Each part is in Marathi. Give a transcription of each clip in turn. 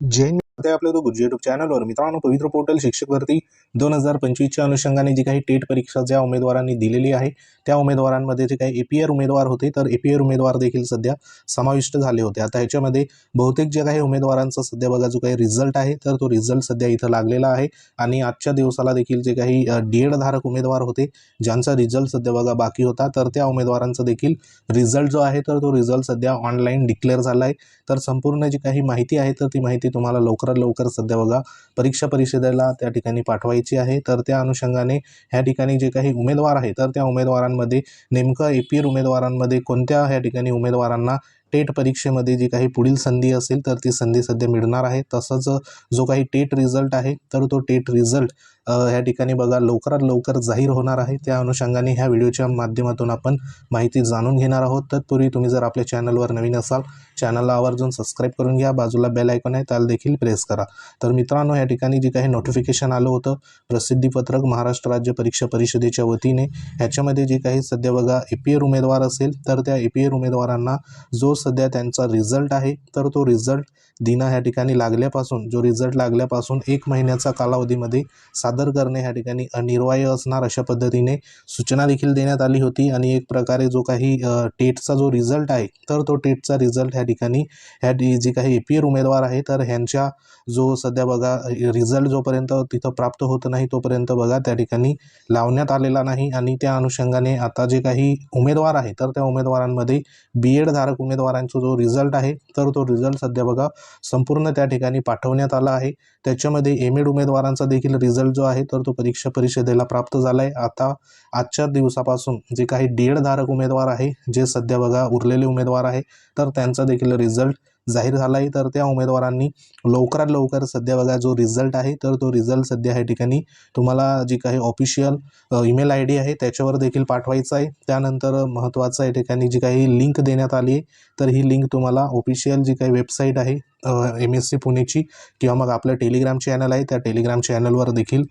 जैन ते आपल्या तो गुरुजी युट्यूब चॅनलवर मित्रांनो पवित्र पोर्टल शिक्षक भरती दोन हजार पंचवीसच्या अनुषंगाने जी काही टेट परीक्षा ज्या उमेदवारांनी दिलेली आहे त्या उमेदवारांमध्ये जे काही एपीआर उमेदवार होते तर एपीआर उमेदवार देखील सध्या समाविष्ट झाले होते. आता ह्याच्यामध्ये बहुतेक जे काही उमेदवारांचा सध्या बघा जो काही रिझल्ट आहे तर तो रिझल्ट सध्या इथं लागलेला आहे. आणि आजच्या दिवसाला देखील जे काही डी एड धारक उमेदवार होते ज्यांचा रिझल्ट सध्या बघा बाकी होता तर त्या उमेदवारांचा देखील रिझल्ट जो आहे तर तो रिझल्ट सध्या ऑनलाईन डिक्लेअर झाला आहे. तर संपूर्ण जी काही माहिती आहे तर ती माहिती तुम्हाला लवकरात लवकर सध्या बघा परीक्षा परिषदेला त्या ठिकाणी पाठवायची आहे. तर त्या अनुषंगाने ह्या ठिकाणी जे काही उमेदवार आहे तर त्या उमेदवारांमध्ये नेमकं ए पी एल उमेदवारांमध्ये कोणत्या ह्या ठिकाणी उमेदवारांना टेट परीक्षेमध्ये जी काही पुढील संधी असेल तर ती संधी सध्या मिळणार आहे. तसंच जो काही टेट रिझल्ट आहे तर तो टेट रिझल्ट ह्या ठिकाणी बघा लवकरात लवकर जाहीर होणार आहे. त्या अनुषंगाने ह्या व्हिडिओच्या माध्यमातून आपण माहिती जाणून घेणार आहोत. तत्पूर्वी तुम्ही जर आपल्या चॅनलवर नवीन असाल चॅनलला आवर्जून सबस्क्राईब करून घ्या. बाजूला बेल ऐकून आहे त्याला देखील प्रेस करा. तर मित्रांनो या ठिकाणी जे काही नोटिफिकेशन आलं होतं प्रसिद्धीपत्रक महाराष्ट्र राज्य परीक्षा परिषदेच्या वतीने ह्याच्यामध्ये जे काही सध्या बघा ए पी एर उमेदवार असेल तर त्या ए पी एर उमेदवारांना जो सध्या त्यांचा रिझल्ट आहे तर तो रिझल्ट दिना ह्या ठिकाणी लागल्यापासून जो रिझल्ट लागल्यापासून एक महिन्याचा कालावधीमध्ये सादर करणे ह्या ठिकाणी अनिर्वाय असणार अशा पद्धतीने सूचना देखील देण्यात आली होती. आणि एक प्रकारे जो काही टेटचा जो रिझल्ट आहे तर तो टेटचा रिझल्ट ह्या ठिकाणी ह्या जे काही ए पी एल उमेदवार आहे तर ह्यांच्या जो सध्या बघा रिझल्ट जोपर्यंत तिथं प्राप्त होत नाही तोपर्यंत बघा त्या ठिकाणी लावण्यात आलेला नाही. आणि त्या अनुषंगाने आता जे काही उमेदवार आहे तर त्या उमेदवारांमध्ये बी एडधारक उमेदवारांचा जो रिझल्ट आहे तर तो रिझल्ट सध्या बघा संपूर्ण त्या ठिकाणी पाठवण्यात आला आहे. त्याच्यामध्ये एम एड उमेदवारांचा देखील रिझल्ट जो आहे तर तो परीक्षा परिषदेला प्राप्त झाला आहे आता आजच्या दिवसापासून जे काही डी धारक उमेदवार आहे जे सध्या बघा उरलेले उमेदवार आहे तर त्यांचा देखील रिझल्ट जाहीर झाला आहे तर त्या उमेदवारांनी लवकरात लवकर सध्या बघा जो रिझल्ट आहे तर तो रिझल्ट सध्या ह्या ठिकाणी तुम्हाला जी काही ऑफिशियल ईमेल आय डी आहे त्याच्यावर देखील पाठवायचं आहे. त्यानंतर महत्त्वाचं या ठिकाणी जी काही लिंक देण्यात आली आहे तर ही लिंक तुम्हाला ऑफिशियल जी काही वेबसाईट आहे एम एस सी पुणेची किंवा मग आपलं टेलिग्राम चॅनल आहे त्या टेलिग्राम चॅनलवर देखील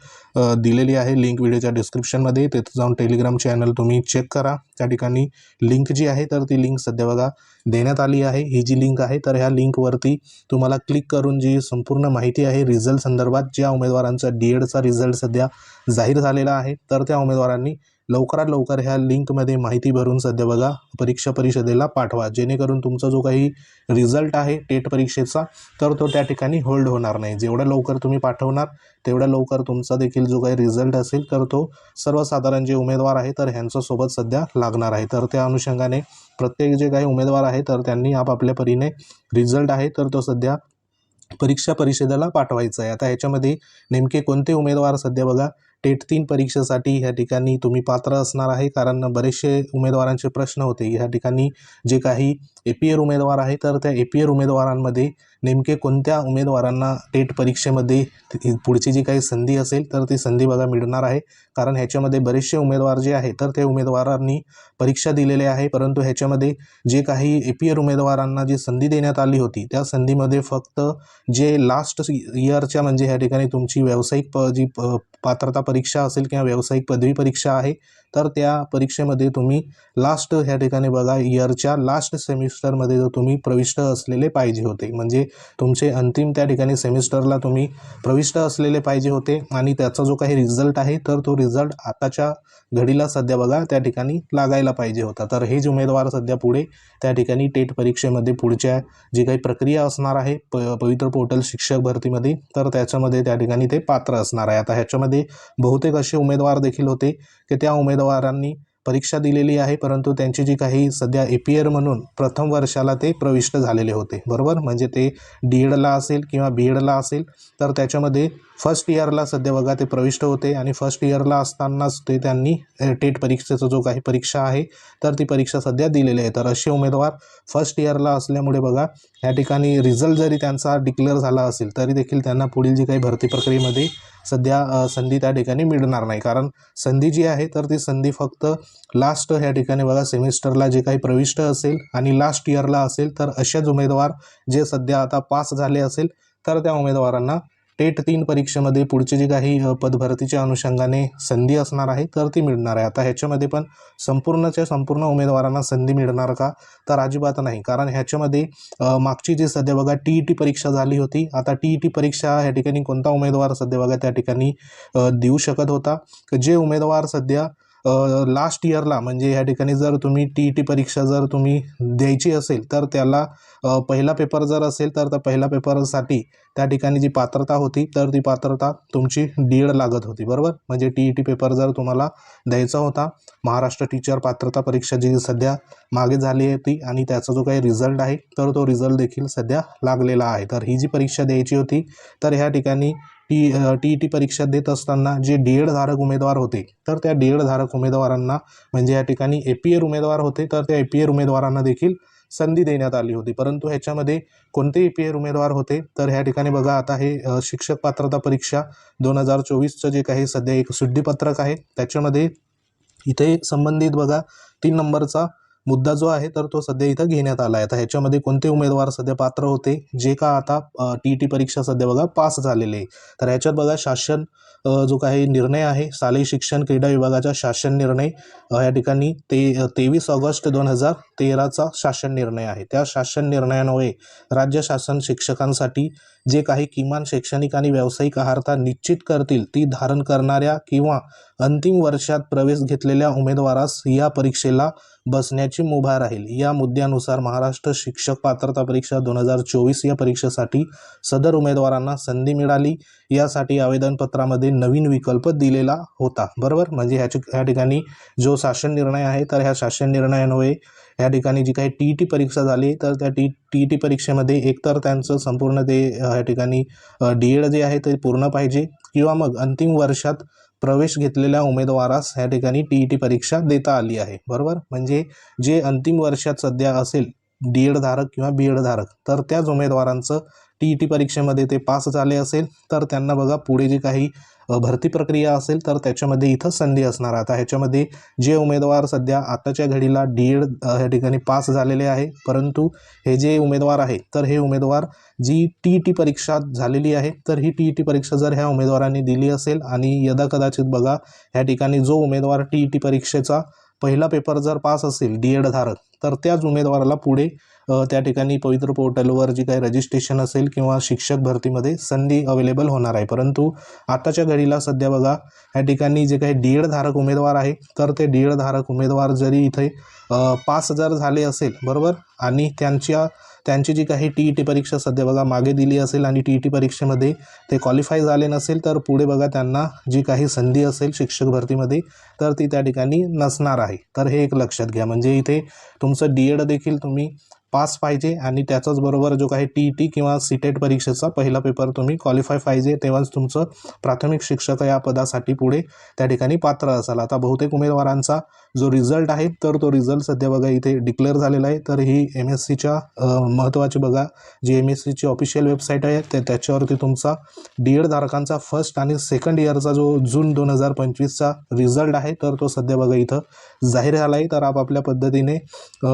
दिलेली आहे. लिंक व्हिडिओच्या डिस्क्रिप्शनमध्ये तिथं जाऊन टेलिग्राम चॅनल तुम्ही चेक करा. त्या ठिकाणी लिंक जी आहे तर ती लिंक सध्या बघा देण्यात आली आहे. ही जी लिंक आहे तर ह्या लिंकवरती तुम्हाला क्लिक करून जी संपूर्ण माहिती आहे रिझल्ट संदर्भात ज्या उमेदवारांचा डी एडचा रिझल्ट सध्या जाहीर झालेला आहे तर त्या उमेदवारांनी लवकरात लवकर ह्या लिंकमध्ये माहिती भरून सध्या बघा परीक्षा परिषदेला पाठवा. जेणेकरून तुमचा जो काही रिझल्ट आहे टेट परीक्षेचा तर तो त्या ठिकाणी होल्ड होणार नाही. जेवढ्या लवकर तुम्ही पाठवणार तेवढ्या लवकर तुमचा देखील जो काही रिझल्ट असेल तर तो सर्वसाधारण जे उमेदवार आहे तर ह्यांच्यासोबत सध्या लागणार आहे. तर त्या अनुषंगाने प्रत्येक जे काही उमेदवार आहे तर त्यांनी आपापल्या परीने रिझल्ट आहे तर तो सध्या परीक्षा परिषदेला पाठवायचा आहे. आता ह्याच्यामध्ये नेमके कोणते उमेदवार सध्या बघा टेट तीन परीक्षेसाठी ह्या ठिकाणी तुम्ही पात्र असणार आहे. कारण बरेचसे उमेदवारांचे प्रश्न होते. ह्या ठिकाणी जे काही ए पी एर उमेदवार आहे तर त्या ए पी एर उमेदवारांमध्ये नेमके कोणत्या उमेदवारांना टेट परीक्षेमध्ये पुढची जी काही संधी असेल तर ती संधी बघा मिळणार आहे. कारण ह्याच्यामध्ये बरेचसे उमेदवार जे आहे तर त्या उमेदवारांनी परीक्षा दिलेली आहे. परंतु ह्याच्यामध्ये जे काही ए पी एर उमेदवारांना जी संधी देण्यात आली होती त्या संधीमध्ये फक्त जे लास्ट इयरच्या म्हणजे ह्या ठिकाणी तुमची व्यावसायिक प जी प पात्रता परीक्षा असेल किंवा व्यावसायिक पदवी परीक्षा आहे तर त्या परीक्षेमध्ये तुम्ही लास्ट ह्या ठिकाणी बघा इयरच्या लास्ट सेमी सेमिस्टरमध्ये जर तुम्ही प्रविष्ट असलेले पाहिजे होते म्हणजे तुमचे अंतिम त्या ठिकाणी सेमिस्टरला तुम्ही प्रविष्ट असलेले पाहिजे होते आणि त्याचा जो काही रिझल्ट आहे तर तो रिझल्ट आताच्या घडीला सध्या बघा त्या ठिकाणी लागायला पाहिजे होता. तर हे उमेदवार सध्या पुढे त्या ठिकाणी टेट परीक्षेमध्ये पुढच्या जी काही प्रक्रिया असणार आहे प पवित्र पोर्टल शिक्षक भरतीमध्ये तर त्याच्यामध्ये त्या ठिकाणी ते पात्र असणार आहे. आता ह्याच्यामध्ये बहुतेक असे उमेदवार देखील होते की त्या उमेदवारांनी परीक्षा दिलेली आहे परंतु त्यांची जी काही सध्या ए पी एर म्हणून प्रथम वर्षाला ते प्रविष्ट झालेले होते. बरोबर? म्हणजे ते डी एडला असेल किंवा बी एडला असेल तर त्याच्यामध्ये फर्स्ट इयरला सध्या बघा ते प्रविष्ट होते आणि फर्स्ट इयरला असतानाच ते त्यांनी टेट परीक्षेचा जो काही परीक्षा आहे तर ती परीक्षा सध्या दिलेली आहे. तर असे उमेदवार फर्स्ट इयरला असल्यामुळे बघा या ठिकाणी रिझल्ट जरी त्यांचा डिक्लेअर झाला असेल तरी देखील त्यांना पुढील जी काही भरती प्रक्रियेमध्ये सध्या संधी त्या ठिकाणी मिळणार नाही. कारण संधी जी आहे तर ती संधी फक्त लास्ट ह्या ठिकाणी बघा सेमिस्टरला जे काही प्रविष्ट असेल आणि लास्ट इयरला असेल तर असेच उमेदवार जे सध्या आता पास झाले असेल तर त्या उमेदवारांना टेट तीन परीक्षेमध्ये पुढचे जे काही पदभरतीच्या अनुषंगाने संधी असणार आहे तर ती मिळणार आहे. आता ह्याच्यामध्ये पण संपूर्णच्या संपूर्ण उमेदवारांना संधी मिळणार का? तर अजिबात नाही. कारण ह्याच्यामध्ये मागची जी सध्या बघा टी ई टी परीक्षा झाली होती. आता टी ई टी परीक्षा ह्या ठिकाणी कोणता उमेदवार सध्या बघा त्या ठिकाणी देऊ शकत होता. जे उमेदवार सध्या लास्ट इयरला म्हणजे ह्या ठिकाणी जर तुम्ही टी ई टी परीक्षा जर तुम्ही द्यायची असेल तर त्याला पहिला पेपर जर असेल तर त्या पहिल्या पेपरसाठी त्या ठिकाणी जी पात्रता होती तर ती पात्रता तुमची डी एड लागत होती बरोबर? म्हणजे टी ई टी पेपर जर तुम्हाला द्यायचा होता महाराष्ट्र टीचर पात्रता परीक्षा जी सध्या मागे झाली आहे ती आणि त्याचा जो काही रिझल्ट आहे तर तो रिझल्ट देखील सध्या लागलेला आहे. तर ही जी परीक्षा द्यायची होती तर ह्या ठिकाणी टी टी ई टी परीक्षा देत असताना जे डी एड धारक उमेदवार होते तर त्या डी एड धारक उमेदवारांना म्हणजे या ठिकाणी ए पी एर उमेदवार होते तर त्या ए पी एर उमेदवारांना देखील संधी देण्यात आली होती. परंतु ह्याच्यामध्ये कोणते ए पी एर उमेदवार होते? तर ह्या ठिकाणी बघा आता हे शिक्षक पात्रता परीक्षा दोन हजार चोवीसचं जे काही सध्या एक सुड्डीपत्रक आहे त्याच्यामध्ये इथे संबंधित बघा तीन नंबरचा मुद्दा जो आहे तर तो सध्या इथं घेण्यात आला आहे. तर ह्याच्यामध्ये कोणते उमेदवार सध्या पात्र होते? जे का आता टी ई टी परीक्षा सध्या बघा पास झालेले आहे. तर ह्याच्यात बघा शासन जो काही निर्णय आहे शालेय शिक्षण क्रीडा विभागाचा शासन निर्णय या ठिकाणी ते तेवीस ऑगस्ट दोन हजार तेराचा शासन निर्णय आहे. त्या शासन निर्णयामुळे राज्य शासन शिक्षकांसाठी जे काही किमान शैक्षणिक आणि व्यावसायिक आहारता निश्चित करतील ती धारण करणाऱ्या किंवा अंतिम वर्षात प्रवेश घेतलेल्या उमेदवारास या परीक्षेला बसण्याची मुभा राहील. या मुद्द्यानुसार महाराष्ट्र शिक्षक पात्रता परीक्षा दोन हजार चोवीस या परीक्षेसाठी सदर उमेदवारांना संधी मिळाली. यासाठी आवेदनपत्रामध्ये नवीन विकल्प दिलेला होता. बरोबर? म्हणजे ह्याची ह्या ठिकाणी जो शासन निर्णय आहे तर ह्या शासन निर्णयान्वये या ठिकाणी जी काही टी ई टी परीक्षा झाली तर त्या टी टी ई टी परीक्षेमध्ये एकतर त्यांचं संपूर्ण ते ह्या या ठिकाणी डी एड जे आहे ते पूर्ण पाहिजे किंवा मग अंतिम वर्षात प्रवेश घेतलेल्या उमेदवारास ह्या ठिकाणी टी ई टी परीक्षा देता आली आहे. बरोबर? म्हणजे जे अंतिम वर्षात सध्या असेल डी एड धारक किंवा बी एड धारक. तर त्याच उमेदवारांचं टी ई टी परीक्षेमध्ये ते पास झाले असेल तर त्यांना बघा पुढे जी काही भरती प्रक्रिया असेल तर त्याच्यामध्ये इथं संधी असणार आता ह्याच्यामध्ये जे उमेदवार सध्या आताच्या घडीला डी एड ह्या ठिकाणी पास झालेले आहे परंतु हे जे उमेदवार आहे तर हे उमेदवार जी टी ई टी परीक्षा झालेली आहे तर ही टी ई टी परीक्षा जर ह्या उमेदवारांनी दिली असेल आणि यदा कदाचित बघा ह्या ठिकाणी जो उमेदवार टी ई टी परीक्षेचा पहिला पेपर जर पास असेल डी एड धारक तर त्याच उमेदवाराला पुढे त्या ठिकाणी पवित्र पोर्टलवर जी काही रजिस्ट्रेशन असेल किंवा शिक्षक भरतीमध्ये संधी अवेलेबल होणार आहे. परंतु आताच्या घडीला सध्या बघा या ठिकाणी जे काही डी एड धारक उमेदवार आहे तर ते डी एड धारक उमेदवार जरी इथे पास जर झाले असेल बरोबर? आणि त्यांच्या त्यांची जी काही टी ई टी परीक्षा सध्या बघा मागे दिली असेल आणि टी ई टी परीक्षेमध्ये ते क्वालिफाय झाले नसेल तर पुढे बघा त्यांना जी काही संधी असेल शिक्षक भरतीमध्ये तर ती त्या ठिकाणी नसणार आहे. तर हे एक लक्षात घ्या. म्हणजे इथे तुमचं डी एड देखील तुम्ही पास पाहिजे आणि त्याच्याच बरोबर जो काही टी ई टी किंवा सीटेट परीक्षेचा पहिला पेपर तुम्ही क्वालिफाय पाहिजे तेव्हाच तुमचं प्राथमिक शिक्षक या पदासाठी पुढे त्या ठिकाणी पात्र असाल. आता बहुतेक उमेदवारांचा जो रिझल्ट आहे तर तो रिझल्ट सध्या बघा इथे डिक्लेअर झालेला आहे. तर ही एम एस सीच्या महत्त्वाची बघा जी एम एस सीची ऑफिशियल वेबसाईट आहे ते त्याच्यावरती तुमचा डी एड धारकांचा फर्स्ट आणि सेकंड इयरचा जो जून दोन हजार पंचवीसचा रिझल्ट आहे तर तो सध्या बघा इथं जाहीर झाला आहे. तर आपापल्या पद्धतीने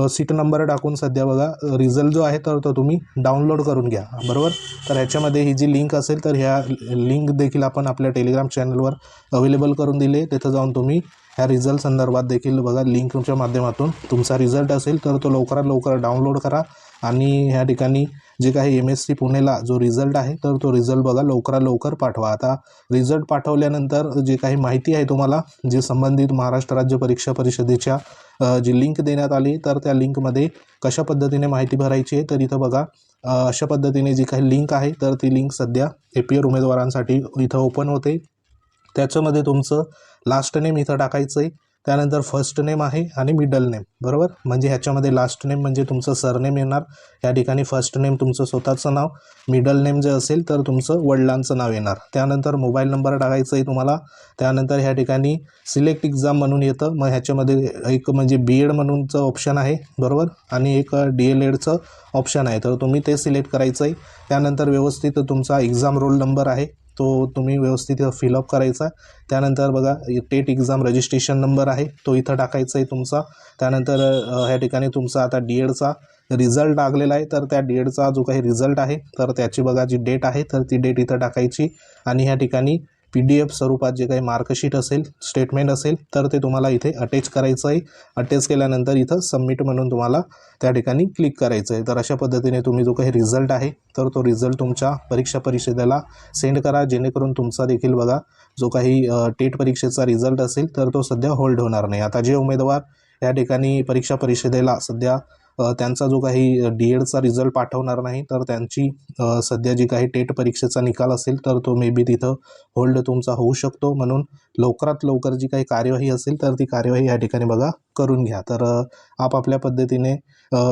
सीट नंबर टाकून सध्या बघा रिझल्ट जो आहे तर तो तुम्ही डाउनलोड करून घ्या. बरोबर? तर ह्याच्यामध्ये ही जी लिंक असेल तर ह्या लिंक देखील आपण आपल्या टेलिग्राम चॅनलवर अवेलेबल करून दिले. तिथं जाऊन तुम्ही ह्या रिझल्ट संदर्भात देखील बघा लिंकच्या माध्यमातून तुमचा रिझल्ट असेल तर तो लवकरात लवकर डाउनलोड करा. आणि ह्या ठिकाणी जे काही एम एस सी पुणेला जो रिझल्ट आहे तर तो रिझल्ट बघा लवकरात लवकर पाठवा. आता रिझल्ट पाठवल्यानंतर जे काही माहिती आहे तुम्हाला जे संबंधित महाराष्ट्र राज्य परीक्षा परिषदेच्या जी लिंक देण्यात आली तर त्या लिंकमध्ये कशा पद्धतीने माहिती भरायची आहे तर इथं बघा अशा पद्धतीने जी काही लिंक आहे तर ती लिंक सध्या ए पी आर उमेदवारांसाठी इथं ओपन होते. त्याच्यामध्ये तुमचं लास्ट नेम इथं टाकायचं आहे त्यानंतर फर्स्ट नेम आहे आणि मिडल नेम बरोबर? म्हणजे ह्याच्यामध्ये लास्ट नेम म्हणजे तुमचं सरनेम येणार. या ठिकाणी फर्स्ट नेम तुमचं स्वतःचं नाव मिडल नेम जे असेल तर तुमचं वडिलांचं नाव येणार. त्यानंतर मोबाईल नंबर टाकायचं आहे तुम्हाला. त्यानंतर ह्या ठिकाणी सिलेक्ट एक्झाम म्हणून येतं. मग ह्याच्यामध्ये एक म्हणजे बी एड म्हणूनचं ऑप्शन आहे बरोबर? आणि एक डी एल एडचं ऑप्शन आहे. तर तुम्ही ते सिलेक्ट करायचं आहे त्यानंतर व्यवस्थित तुमचा एक्झाम रोल नंबर आहे. तो तुम्ही व्यवस्थित फिलअप करायचा. त्यानंतर बघा टेट एक्झाम रजिस्ट्रेशन नंबर आहे तो इथं टाकायचा आहे तुमचा. त्यानंतर ह्या ठिकाणी तुमचा आता डी एडचा रिझल्ट लागलेला आहे. तर त्या डी एडचा जो काही रिझल्ट आहे तर त्याची बघा जी डेट आहे तर ती डेट इथं टाकायची. आणि ह्या ठिकाणी पी डी एफ स्वरूपात जे काही मार्कशीट असेल स्टेटमेंट असेल तर ते तुम्हाला इथे अटॅच करायचं आहे. अटॅच केल्यानंतर इथं सबमिट म्हणून तुम्हाला त्या ठिकाणी क्लिक करायचं आहे. तर अशा पद्धतीने तुम्ही जो काही रिझल्ट आहे तर तो रिझल्ट तुमच्या परीक्षा परिषदेला सेंड करा. जेणेकरून तुमचा देखील बघा जो काही टेट परीक्षेचा रिझल्ट असेल तर तो सध्या होल्ड होणार नाही. आता जे उमेदवार या ठिकाणी परीक्षा परिषदेला सध्या त्यांचा जो काही डी एडचा रिझल्ट पाठवणार नाही तर त्यांची सध्या जी काही टेट परीक्षेचा निकाल असेल तर तो मे बी तिथं होल्ड तुमचा होऊ शकतो. म्हणून लवकरात लवकर जी काही कार्यवाही असेल तर ती कार्यवाही या ठिकाणी बघा करून घ्या. तर आपापल्या पद्धतीने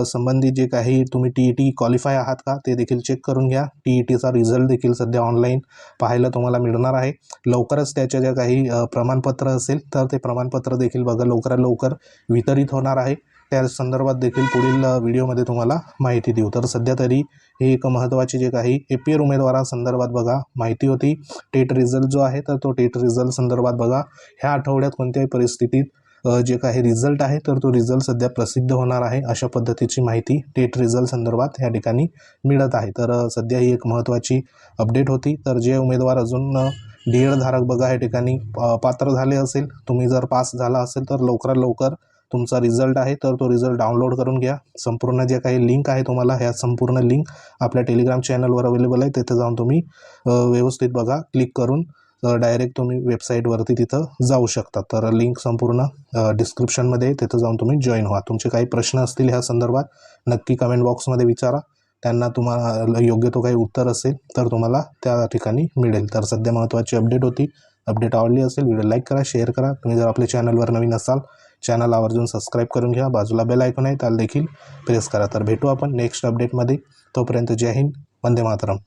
संबंधित जे काही तुम्ही टी ई टी क्वालिफाय आहात का ते देखील चेक करून घ्या. टी ई टीचा रिझल्ट देखील सध्या ऑनलाईन पाहायला तुम्हाला मिळणार आहे. लवकरच त्याच्या ज्या काही प्रमाणपत्र असेल तर ते प्रमाणपत्र देखील बघा लवकरात लवकर वितरित होणार आहे. त्या संदर्भात देखील पुढील व्हिडिओमध्ये तुम्हाला माहिती देऊ. तर सध्या तरी हे एक महत्त्वाचे जे काही ए पी आर उमेदवारांसंदर्भात बघा माहिती होती. टेट रिझल्ट जो आहे तर तो टेट रिझल्ट संदर्भात बघा. ह्या आठवड्यात कोणत्याही परिस्थितीत जे काही रिझल्ट आहे तर तो रिझल्ट सध्या प्रसिद्ध होणार आहे अशा पद्धतीची माहिती टेट रिझल्ट संदर्भात या ठिकाणी मिळत आहे. तर सध्या ही एक महत्त्वाची अपडेट होती. तर जे उमेदवार अजून डी एड धारक बघा या ठिकाणी पात्र झाले असेल. तुम्ही जर पास झाला असेल तर लवकरात लवकर तुमचा रिझल्ट आहे तर तो रिझल्ट डाउनलोड करून घ्या. संपूर्ण जे काही लिंक आहे तुम्हाला ह्या संपूर्ण लिंक आपल्या टेलिग्राम चॅनलवर अवेलेबल आहे. तिथे जाऊन तुम्ही व्यवस्थित बघा क्लिक करून डायरेक्ट तुम्ही वेबसाईटवरती तिथं जाऊ शकता. तर लिंक संपूर्ण डिस्क्रिप्शनमध्ये तिथं जाऊन तुम्ही जॉईन व्हा. तुमचे काही प्रश्न असतील ह्या संदर्भात नक्की कमेंट बॉक्समध्ये विचारा. त्यांना तुम्हाला योग्य तो काही उत्तर असेल तर तुम्हाला त्या ठिकाणी मिळेल. तर सध्या महत्त्वाची अपडेट होती. अपडेट आवडली असेल व्हिडिओ लाईक करा शेअर करा. तुम्ही जर आपल्या चॅनलवर नवीन असाल चॅनल आवर्जून सबस्क्राईब करून घ्या. बाजूला बेल ऐकून आहे त्याला देखील प्रेस करा. तर भेटू आपण नेक्स्ट अपडेटमध्ये तोपर्यंत जय हिंद वंदे मातरम.